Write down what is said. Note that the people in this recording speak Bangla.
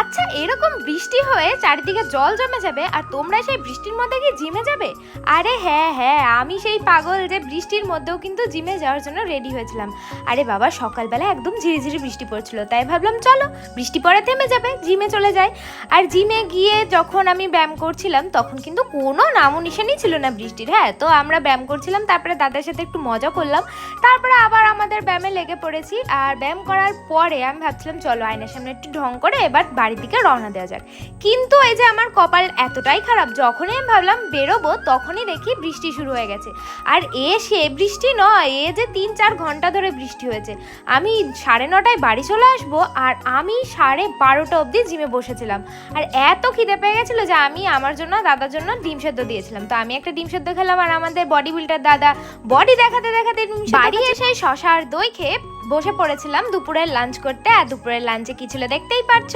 আচ্ছা এরকম বৃষ্টি হয়ে চারিদিকে জল জমে যাবে আর তোমরা সেই বৃষ্টির মধ্যে কি জিমে যাবে? আরে হ্যাঁ হ্যাঁ আমি সেই পাগল যে বৃষ্টির মধ্যেও কিন্তু জিমে যাওয়ার জন্য রেডি হয়েছিলাম। আরে বাবা সকালবেলা একদম ঝিরিঝিরি বৃষ্টি পড়ছিল, তাই ভাবলাম চলো, বৃষ্টি পরে থেমে যাবে, জিমে চলে যায় আর জিমে গিয়ে যখন আমি ব্যায়াম করছিলাম, তখন কিন্তু কোনো নামও নিশানই ছিল না বৃষ্টির হ্যাঁ? তো আমরা ব্যায়াম করছিলাম, তারপরে দাদার সাথে একটু মজা করলাম। তারপরে আবার আমাদের ব্যায়ামে লেগে পড়েছি, আর ব্যায়াম করার পরে আমি ভাবছিলাম, চলো আয়নার সামনে একটু ঢং করে এবার বাড়ির দিকে রওনা দেওয়া যাক। কিন্তু এই যে আমার কপাল এতটাই খারাপ যখনই আমি ভাবলাম বেরোবো তখনই দেখি বৃষ্টি শুরু হয়ে গেছে। আর এ সে বৃষ্টি নয় এ যে তিন চার ঘণ্টা ধরে বৃষ্টি হয়েছে। আমি সাড়ে নটায় বাড়ি চলে আসব আর আমি সাড়ে বারোটা অবধি জিমে বসেছিলাম। আর এত খিদে পেয়ে গেছিল যে আমি আমার জন্য দাদার জন্য ডিম সেদ্ধ দিয়েছিলাম। তো আমি একটা ডিম সেদ্ধ খেলাম আর আমাদের বডি বিল্ডার দাদা বডি দেখাতে দেখাতে বাড়ি এসে শশা আর দই খেয়ে বসে পড়েছিলাম দুপুরের লাঞ্চ করতে। আর দুপুরের লাঞ্চে কি ছিল দেখতেই পাচ্ছ?